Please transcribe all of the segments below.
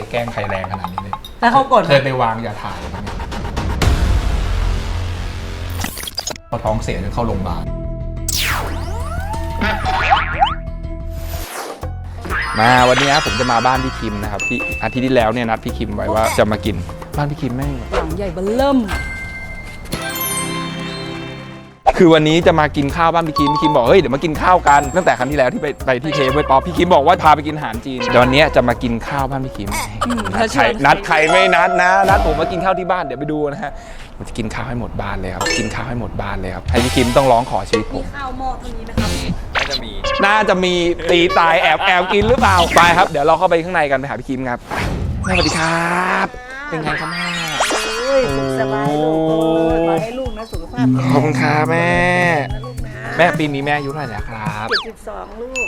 ยแกล้งใครแรงขนาดนี้เลยแล้วเขากดไหเคมยไปวางยาถ่ายมาเนี่ยพอท้องเสียจนเข้าโรงพยาบาลมาวันนี้ผมจะมาบ้านพี่คิมนะครับที่อาทิตย์ที่แล้วเนี่ยนัดพี่คิมไว้ว่าจะมากินบ้านพี่คิมแม่ง หลังใหญ่เบลเริ่ม คือวันนี้จะมากินข้าวบ้านพี่คิมพี่คิมบอกเฮ้ยเดี๋ยวมากินข้าวกันตั้งแต่ครั้งที่แล้วที่ไปไปที่เทปไว้ป๊อปพี่คิมบอกว่าพาไปกินอาหารจีนเดี๋ยววันนี้จะมากินข้าวบ้านพี่คิมนัดใครนัดใครไม่นัดนะนัดผมมากินข้าวที่บ้านเดี๋ยวไปดูนะฮะผมจะกินข้าวให้หมดบ้านเลยครับกินข้าวให้หมดบ้านเลยครับให้พี่คิมต้องร้องขอชีวิตผมข้าวหม้อเท่านี้ไหมครับน่าจะมีน่าจะมีตีตายแอบแอบกินหรือเปล่าไปครับ เดี๋ยวเราเข้าไปข้างในกันไปหาพี่คิมครับแม่สวัสดีครับ เป็นไงครับแม่โอ้ยสุขสบายลูก โอ้ยขอให้ลูกนะสุขภาพแข็งขอบคุณครับแม่ นะลูกนะแม่ปีนี้แม่อายุเท่าไหร่แล้วครับ เจ็ดสิบสองลูก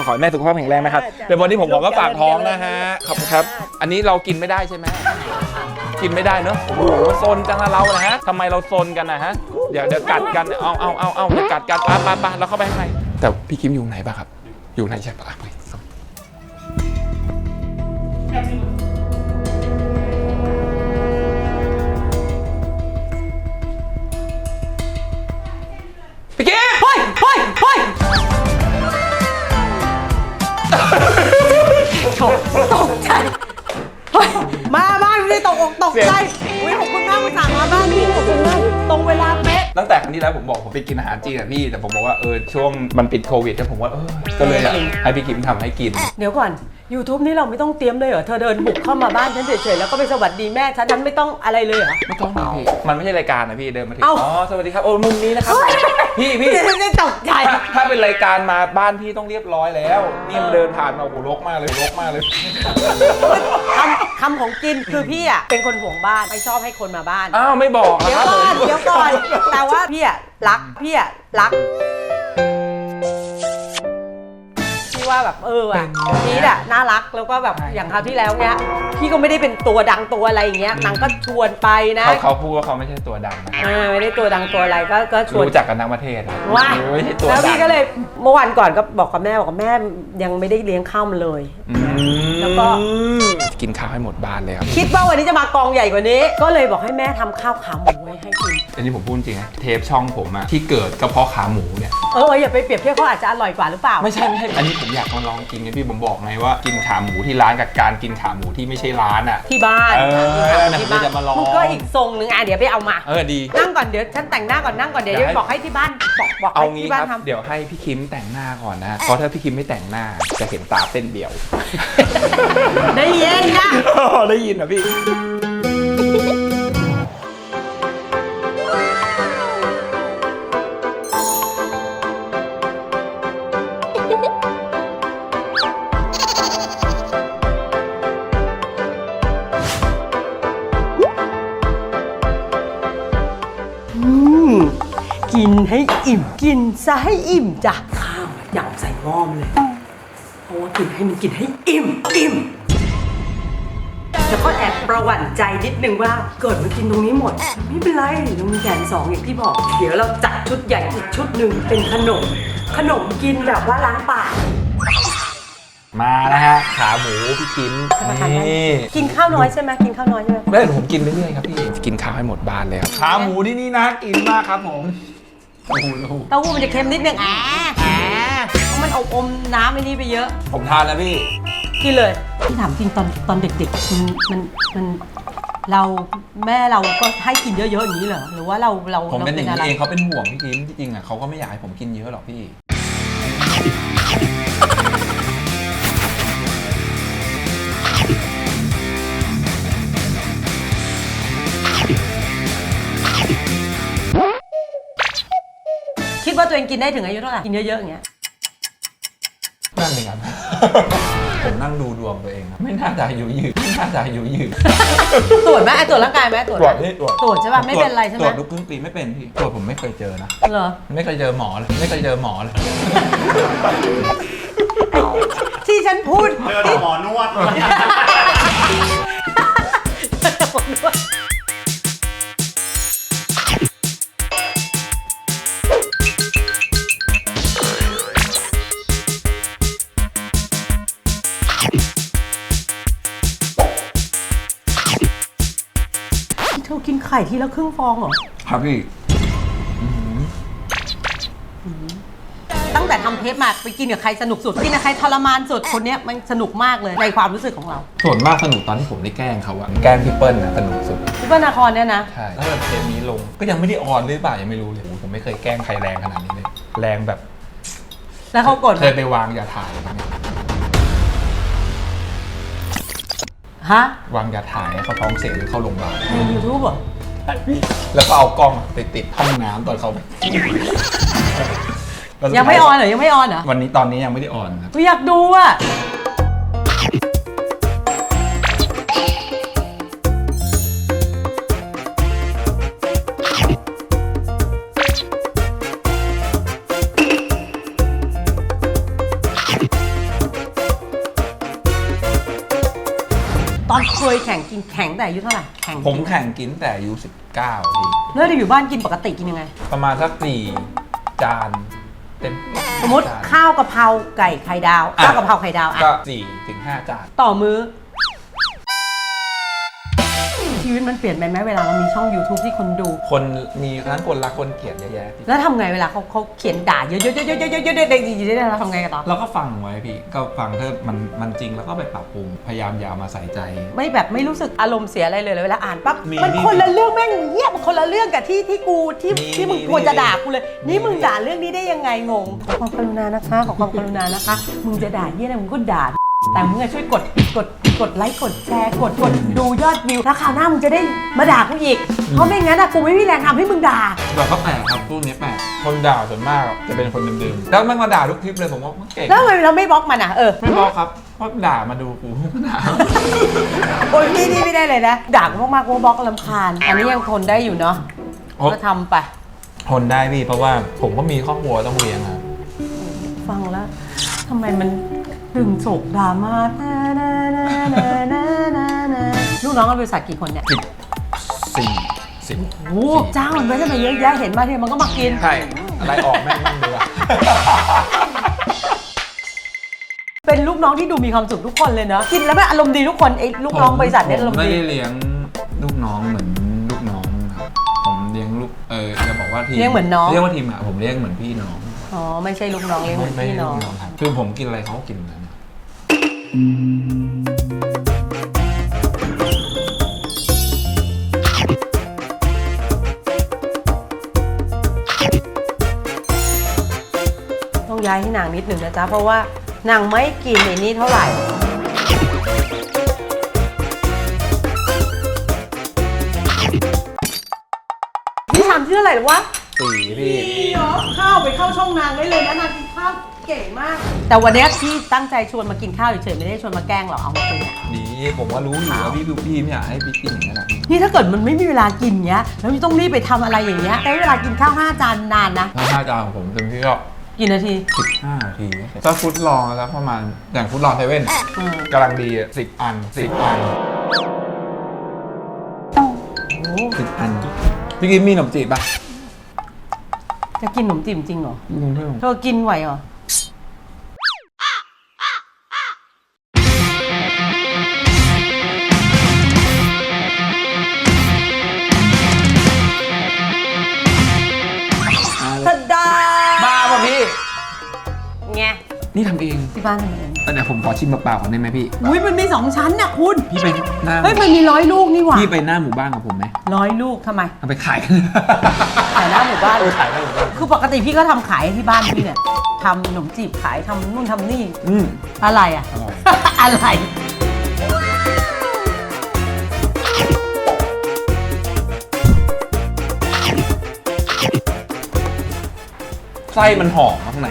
72 ขอให้แม่สุขภาพแข็งแรงนะครับจ้ะเดี๋ยววันนี้ผมขอก็ฝากท้องนะฮะขอบคุณครับอันนี้เรากินไม่ได้ใช่ไหมกินไม่ได้เนอะโอ้โหซนจังนะเรานะฮะทำไมเราซนกันนะฮะเดี๋ยวเดี๋ยวกัดกันเอาเอาเอาเอาเดี๋ยวกัดกันไปไปไปเราเข้าไปข้างในแต่พี่คิมอยู่ไหนบ้างครับ อยู่ไหนใช่ปะอะไปพี่ โถตกใจเฮ้ยมาบ้านไม่ได้ตกอกตกใจอุ้ยขอบคุณมากมาสั่งมาบ้านพี่ขอบคุณมากตรงเวลาเป๊ะตั้งแต่ครั้งที่แล้วผมบอกผมไปกินอาหารจีนอะพี่แต่ผมบอกว่าเออช่วงมันปิดโควิดแล้วผมว่าเออก็เลยอะให้พี่คิมทำให้กิน เดี๋ยวก่อน YouTube นี่เราไม่ต้องเตรียมเลยเหรอ เธอเดินบุกเข้ามาบ้านฉันเฉยๆ แล้วก็ไปสวัสดีแม่ฉันฉันไม่ต้องอะไรเลยเหรอ ไม่ต้องนะพี่มันไม่ใช่รายการนะพี่เดินมาถึงเอ้าอ๋อสวัสดีครับโอ้มุมนี้นะครับ พี่พี่ไม่ได้ตกใจ ถ้าถ้าเป็นรายการมาบ้านพี่ต้องเรียบร้อยแล้วนี่มันเดินผ่านมาโอ้โหรกมากเลยรกมากเลย คำคำของกินคือพี่อะเป็นคนห่วงบ้านไม่ชอบให้คนมาบ้าน อ้าวไม่บอกนะเดี๋ยควรับก่อน ผม เดี๋ยวก่อน แต่ว่าพี่อะรักพี่อะรัก ว่าแบบเอออะพีทอะน่ารักแล้วก็แบบอย่างคราวที่แล้วเนี้ยพี่ก็ไม่ได้เป็นตัวดังตัวอะไรอย่างเงี้ยนางก็ชวนไปนะเขาเขาพูดว่าเขาไม่ใช่ตัวดังนะครับอ่าไม่ได้ตัวดังตัวอะไรก็ก็ชวน รู้จักกันทั้งประเทศอะว่าไม่ใช่ตัวแล้วดัพี่งก็เลยเมื่อวันก่อนก็บอกกับแม่บอกกับแม่ยังไม่ได้เลี้ยงข้าวมันเลย อืมแล้วก็ กินข้าวให้หมดบ้านเลยครับ คิดว่าวันนี้จะมากองใหญ่กว่านี้ ก็เลยบอกให้แม่ทำข้าวขาหมูไว้ให้กิน อันนี้ผมพูดจริงนะเทปช่องผมอะที่เกิดก็เพราะขาหมูเนี่ย เอออย่าไปเปรียบเทียบเขาอาจจะอร่อยกว่าหรือเปล่า ไม่ใช่ไม่ใช่อันนี้ผมอยากมาลองกินไงพี่ผมบอกไงว่ากินขาหมูที่ร้านกับการกินขาหมูที่ไม่ใช่ร้านอะ ที่บ้านเออที่บ้านเดี๋ยวจะมาลองนก็อีกทรงหนึ่งอะเดี๋ยวไปเอามา เออดี นั่งก่อนเดี๋ยวฉันแต่งหน้าก่อนนั่งก่อนเดี๋ยวได้จะบอกให้ที่บ้านบอกบอกเอาให้งี้ที่คบ้านรับทำเดี๋ยวให้พี่คิมแต่งหน้าก่อนนะเพราะถ้าพี่คิมไม่แต่งหน้าจะเห็นตาเต้นเดียว ได้ยินนะได้ยินเหรอพี่ ให้อิ่ม กินซะให้อิ่มจ้ะข้าวอะอย่างใส่หม้อมเลยเพราะว่ากินให้มันกินให้อิ่มอิ่มแล้วก็แอบประหวั่นใจนิดนึงว่าเกิดมากินตรงนี้หมด ไม่เป็นไรเรามีแผนสองอย่างที่บอก เดี๋ยวเราจัดชุดใหญ่อีกชุดหนึ่งเป็นขนม ขนมกินแบบว่าล้างปาก มาแล้วฮะ ขาหมูพี่คิมมาทานได้ นี่กินข้าวน้อยใช่ไหมกินข้าวน้อยใช่ไหมไม่เดี๋ยวผมกินเรื่อยๆครับพี่ กินข้าวให้หมดบ้านเลยครับขาหมูที่นี่นะกินมากครับผม โอ้โหเต้าหู้มันจะเค็มนิดนึงอ่าอ่าเพราะมันเอาอมน้ำไอ้นี่ไปเยอะ ผมทานแล้วพี่ กินเลยพี่ถามจริงตอนตอนเด็กๆมันมันมันเราแม่เราก็ให้กินเยอะๆอย่างนี้เหรอหรือว่าเราเราผมเป็นอย่างรานี้อะไรเองเขาเป็นห่วงพี่คิมจริงๆอะเขาก็ไม่อยากให้ผมกินเยอะหรอกพี่ กินได้ถึงอายุเท่าไหร่กินเยอะๆอย่างเงี้ย นั่นเลยครับ ผมนั่งดูดวงตัวเองครับไม่น่าจะอายุยืนไม่น่าจะอายุยืนตรวจไหมไอ้ตรวจร่างกายไหมตรวจตรวจไหมนี่ตรวจตรวจใช่ป่ะไม่เป็นไรใช่ไหมตรวจทุกครึ่งปีไม่เป็นพี่ตรวจผมไม่เคยเจอนะ เหรอไม่เคยเจอหมอเลยไม่เคยเจอหมอเลยที่ฉันพูด เจอแต่หมอนวด ไข่ทีละครึ่งฟองเหรอ ครับพี่ ตั้งแต่ทำเทปมาไปกินกับใครสนุกสุด กินกับใครทรมานสุด คนเนี้ยมันสนุกมากเลยในความรู้สึกของเราส่วนมากสนุกตอนที่ผมได้แกล้งเขาอะแกล้งพี่เปิ้ลนะสนุกสุด พี่เปิ้ลนาครเนี่ยนะ ใช่ถ้าเกิดเทปนี้ลง ก็ยังไม่ได้ออนหรือเปล่ายังไม่รู้เลยโอ้โหผมไม่เคยแกล้งใครแรงขนาดนี้เลย แรงแบบแล้วเขากดไหเคมยไปวางยาถ่ายอะไรเงี้ยฮะ วางยาถ่ายให้เขาท้องเสียหรือเข้าโรงพยาบาลในยูทูบเหรอ แล้วก็เอากล้องไปติดห้องน้ำตอนเขาไปแล้วสุดท้ายังไม่ออนเหรอ ยังไม่ออนเหรอวันนี้ตอนนี้ยังไม่ได้ออนครับกูอยากดูอะตอนเคยแข่งกินแข่งแต่อายุเท่าไหร่แข่งผมแข่งกินแต่อายุ 19พี่เลิกอยู่บ้านกินปกติกินยังไง ประมาณสักสี่จานเต็มสมมติจานข้าวกะเพราไก่ไข่ดาวอะข้าวกะเพราไข่ดาวอะก็สี่ถึงห้าจานต่อมื้อ ชีวิตมันเปลี่ยนไปไหมเวลาเรามีช่อง YouTube ที่คนดู คนมีทั้งคนรักคนเกลียดเยอะแยะพี่แล้วทำไงเวลาเขาเขาเขียนด่าเยอะๆๆๆๆๆๆๆๆเราทำไงกันต่อเราก็ฟังไว้พี่ก็ฟังถ้ามันมันจริงแล้วก็ไปปรับปรุงพยายามอย่าเอามาใส่ใจ ไม่แบบไม่รู้สึกอารมณ์เสียอะไรเลยเลยเวลาอ่านปั๊บมีมันมีคนละเรื่องแม่งเหี้ยมันคนละเรื่องกับที่ที่กูที่มีที่มึงมีควรจะมีด่ากูเลยนี่มีมึงด่าเรื่องนี้ได้ยังไงงงขอความกรุณานะคะขอความกรุณานะคะ มึงจะด่าเหี้ยอะไรมึงก็ด่า แต่มึงอะช่วยกดกดกดไลค์กดแชร์กดกดดูยอดวิวแล้วคราวหน้ามึงจะได้มาด่ากูอีก เพราะไม่งั้นอะกูไม่มีแรงทำให้มึงด่าแบบก็แปลกครับพวกนี้แปลกคนด่าส่วนมากจะเป็นคนเดิมๆแล้วมันมาด่าทุกคลิปเลยผมว่ามันเก่งแล้วทำไมเราไม่บล็อกมันอะเออไม่บอกครับเพราะด่ามาดูกูก็ด่าโอ้ยนี่นี่ไม่ได้เลยนะด่ากูมากๆกูบล็อกลำคาญอันนี้ยังทนได้อยู่เนาะโอ๊ะก็ทำไป ทนได้พี่เพราะว่าผมก็มีครอบครัวต้องเลี้ยงครับ ฟังแล้วทำไมมัน ดึงโศกดราม่านานานานานานานาลูกน้องบริษัทกี่คนเนี่ยสิบสี่สิบโอ้โหจ้างมันไว้ทำไมเยอะแยะเห็นมาทีมันก็มากิน ใช่อะไรออกแม่งมั่งดูอะเป็นลูกน้องที่ดูมีความสุขทุกคนเลยเนาะกินแล้วแบบอารมณ์ดีทุกคนไอ้ลูกน้องบริษัทเนี่ยอารผมมณ์ไม่ดีได้เลี้ยงลูกน้องเหมือนลูกน้องครับผมเลี้ยงลูกเออจะบอกว่าทีมเลี้ยงเหมือนน้องเรียกว่าทีมอะผมเลี้ยงเหมือนพี่น้องอ๋อไม่ใช่ลูกน้องเลี้ยงเหมือนไม่พี่ใช่น้องลูกน้องครับคือผมกินอะไรเขาก็กินเหมือนกัน ต้องย้ายให้นางนิดหนึ่งนะจ๊ะ เพราะว่านางไม่กินไอ้นี่เท่าไหร่ นี่ทำชื่ออะไรหรอวะ สี่พี่ ข้าวไปเข้าช่องนางได้เลยนะนางกินข้าว เก่งมาก แต่วันเนี้ยพี่ตั้งใจชวนมากินข้าวเฉยๆไม่ได้ชวนมาแกล้งหรอกเอามาคุยอะดีผมว่ารู้อยู่ว่าพี่พี่พี่ไม่อยากให้พี่กินอย่างนั้นแหละนี่ถ้าเกิดมันไม่มีเวลากินเงี้ยแล้วต้องรีบไปทำอะไรอย่างเงี้ยใช้เวลากินข้าวห้าจานนานนะถ้าห้าจานของผมเต็มที่ก็กี่นาทีสิบห้านาทีถ้าฟุตลองแล้วประมาณอย่างฟุตลองเซเว่นอืมกำลังดีอะสิบอันสิบอันโอ้โหสิบอันพี่กินมีขนมจีบป่ะจะกินขนมจีบจริงเหรอลุงเพิ่มเธอกินไหวเหรอ ไงนี่ทำเองที่บ้านทำเองเดี๋ยวผมขอชิมเปล่าๆก่อนได้ไหมพี่ อุ้ยมันมีสองชั้นน่ะคุณ พี่ไปหน้าเฮ้ยมันมีร้อยลูกนี่หว่าพี่ไปหน้าหมู่บ้านกับผมไหมร้อยลูกทำไมเอาไปขายขายหน้าหมู่บ้าน เออขายหน้าหมู่บ้าน คือปกติพี่ก็ทำขายที่บ้านพี่เนี่ยทำขนมจีบขายทำนู่นทำนี่อืมอะไรอะอร่อยอะไร ส้มันหอมข้างใน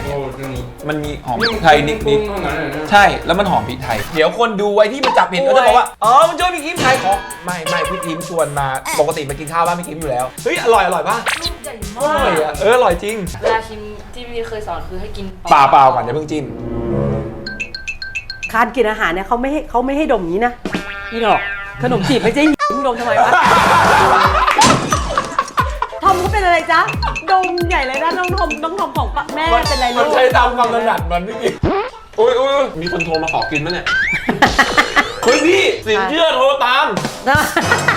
มันมีหอมพริกไทยนิดนิดๆใช่ แล้วมันหอมพริกไทย เดี๋ยวคนดูไว้ที่มันจับผิดก็จะบอกว่า อ๋อ มันช่วยพี่คิมขายของ ไม่ไม่พี่คิมชวนมา ปกติมากินข้าวบ้านพี่คิมอยู่แล้ว เฮ้ย อร่อย อร่อยป่ะลูกใหญ่อมาร่อยกอะเออ อร่อยจริงเวลาชิมที่พี่เคยสอนคือให้กินเปล่าเปล่าก่อนอย่าเพิ่งจิ้ม การกินอาหารเนี่ยเขาไม่ให้เขาไม่ให้ดมอย่างนี้นะนี่หรอกขนมจีบไม่ใช่ มึงดมทำไมวะท อมเขาเป็นอะไรจ๊ะ ดมใหญ่เลยนะน้องทอมน้องทอมของปะแม่เป็นอะไรมัลูนกใช้ตามความถนัดมันพี่คิมอุ้ยอุ้ยมีคนโทรมาขอกินมั้ยเนี่ยเฮ้ยพี่สินเชื่อโทรตาม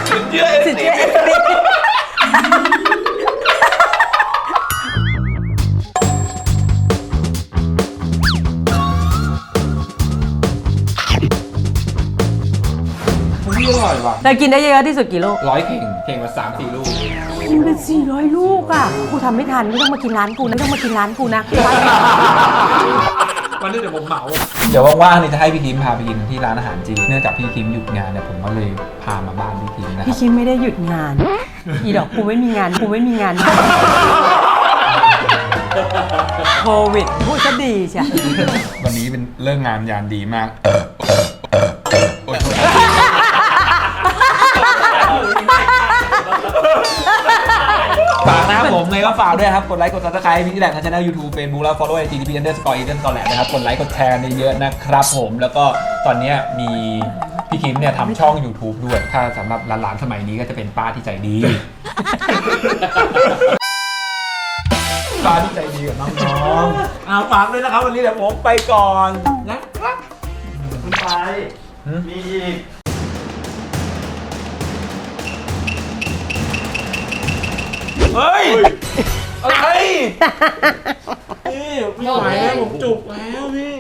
สินเชื่อเอสิสิเชื่อเอนี่อร่อยว่ะเธอกินได้เยอะที่สุดกี่ลูกร้อยเข่งเข่งมาสามสี่ลูก กินเป็น400 ลูกอะ กูทำไม่ทันไม่ต้องมากินร้านกูนะไม่ต้องมากินร้านกูนะวันนี้เดี๋ยวผมเหมา เดี๋ยวว่างๆนี่จะให้พี่คิมพาไปกินที่ร้านอาหารจีน เนื่องจากพี่คิมหยุดงานเนี่ยผมก็เลยพามาบ้านพี่คิมนะคพี่รับคิมไม่ได้หยุดงาน อีดอกกูไม่มีงานกูไม่มีงานโควิดพูดซะดีใช่วันนี้เป็นเรื่องงานยามดีมาก ฝากนะครับผมไงก็ฝากด้วยครับ กดไลค์กดซับสไครต์พี่ที่แหลกทางช่องยูทูบเฟซบุ๊กแล้ว follow ไอจีดีพีเอนเดอร์สกอร์อีเดนตอนแหลกนะครับ กดไลค์กดแชร์เยอะๆนะครับผมแล้วก็ตอนเนี้ยมีพี่คิมเนี่ยทำช่อง YouTube ด้วย ถ้าสำหรับหลานๆสมัยนี้ก็จะเป็นป้าที่ใจดี ป้าที่ใจดีกับน้องๆเอาฝากด้วยนะครับ วันนี้เดี๋ยวผมไปก่อนนะครับ คุณไป มีอีก เฮ้ย อะไร พี่ไม่ไหวแล้วผมจุกแล้วพี่